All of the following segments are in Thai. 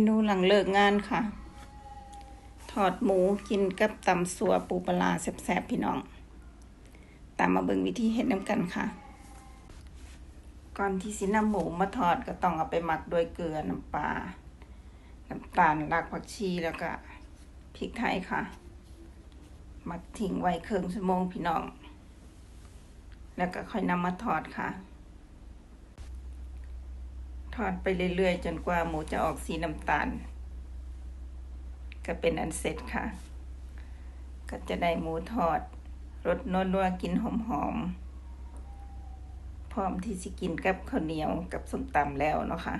มนูหลังเลิกงานค่ะทอดหมูกินกับตำสัวปูปลาแซ่บๆพี่น้อง ตามมาเบิ่งวิธีเฮ็ดน้ำกันค่ะ ก่อนที่สินำหมูมาทอดก็ต้องเอาไปหมักด้วยเกลือน้ำปลา น้ำตาลรากผักชีแล้วก็พริกไทยค่ะ หมักทิ้งไว้ครึ่งชั่วโมงพี่น้อง แล้วก็ค่อยนำมาทอดค่ะ ทอดไปเรื่อยๆ จนกว่าหมูจะออกสีน้ำตาล ก็เป็นอันเสร็จค่ะ ก็จะได้หมูทอดรสนัวๆกินหอมๆ พร้อมที่จะกินกับข้าวเหนียวกับส้มตำแล้วเนาะค่ะ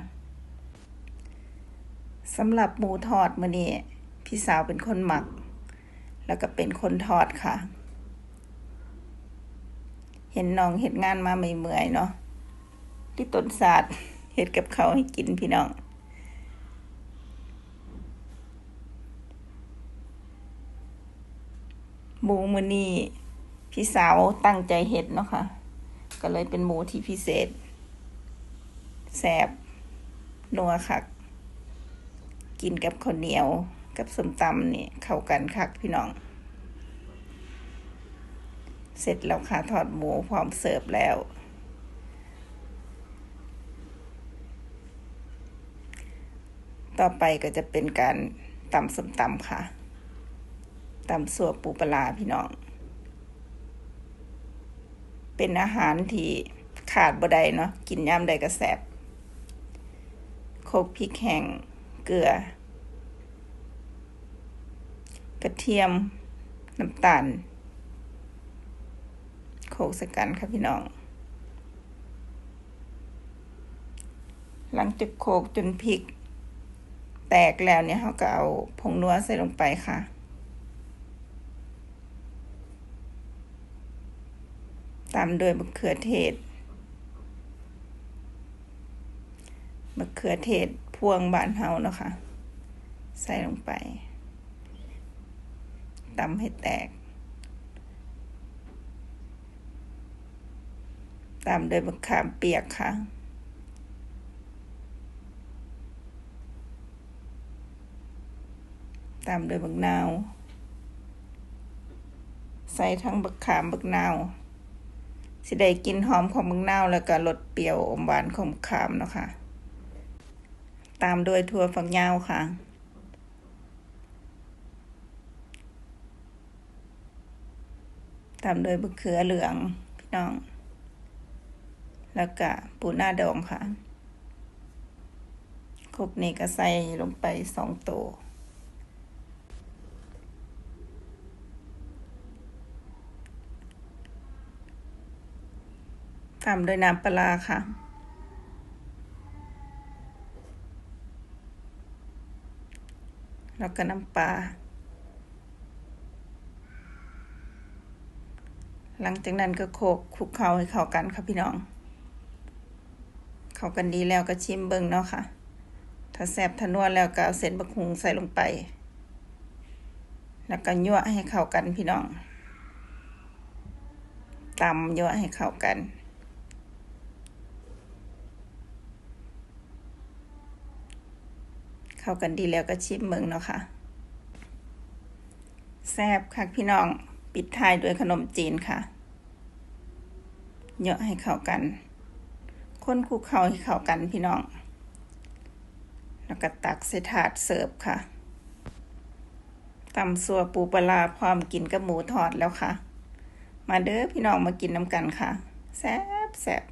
สำหรับหมูทอดมื้อนี้พี่สาวเป็นคนหมัก แล้วก็เป็นคนทอดค่ะ เห็นน้องเห็ดงานมาเมื่อยๆเนาะที่ต้นศาสตร์ เห็ดกับเขาวให้กินพี่น้อง หมูมือนี้พี่สาวตั้งใจเห็ดเนาะค่ะ ก็เลยเป็นหมูที่พิเศษ แสบนัวคัก กินกับข้าวเหนียวกับส้มตำนี่เข้ากันคักพี่น้อง เสร็จแล้วค่ะทอดหมูพร้อมเสิร์ฟแล้ว ต่อไปก็จะเป็นการตำส้มตำค่ะตำสัวปูปลาพี่น้อง เป็นอาหารที่ขาดบ่ได้เนาะกินย่ำใดก็แสบโคกพริกแห้งเกลือ กระเทียม น้ำตาลโขกสกันค่ะพี่น้อง หลังจากโขกจนพริก แตกแล้วเนี่ยเขาก็เอาผงนัวใส่ลงไปค่ะ ตามด้วยมะเขือเทศมะเขือเทศพวงบานเฮาเนาะคะใส่ลงไปตำให้แตก ตามด้วยมะขามเปียกค่ะ ตามด้วยบักนาว ใส่ทั้งบักขามบักนาวสิได้กลินหอมของบักนาวแล้วก็รสเปรี้ยวอมหวานของบักขามเนาะค่ะ ตามด้วยถั่วฝักยาวค่ะตามด้วยมะเขือเหลืองพี่น้อง แล้วก็ปูหน้าดองค่ะครบนี้ก็ใส่ลงไปสองตัว ตามด้วยน้ำปลาค่ะ แล้วก็น้ำปลา หลังจากนั้นก็โขกคลุกเคล้าให้เข้ากันค่ะพี่น้อง เข้ากันดีแล้วก็ชิมเบิ่งเนาะค่ะ ถ้าแซ่บทะนวดแล้วก็เอาเส้นบักหุงใส่ลงไป แล้วก็ยั่วให้เข้ากันพี่น้องตำยั่วให้เข้ากัน เข้ากันดีแล้วก็ชิมเบิ่งเนาะค่ะแซ่บค่ะพี่น้องปิดท้ายด้วยขนมจีนค่ะเยอะให้เข้ากัน คนคลุกเข้าให้เข้ากันพี่น้อง แล้วก็ตักใส่ถาดเสิร์ฟค่ะตำสัวปูปลาร้าพร้อมกินกับหมูทอดแล้วค่ะ มาเด้อพี่น้องมากินน้ำกันค่ะ แซ่บแซ่บ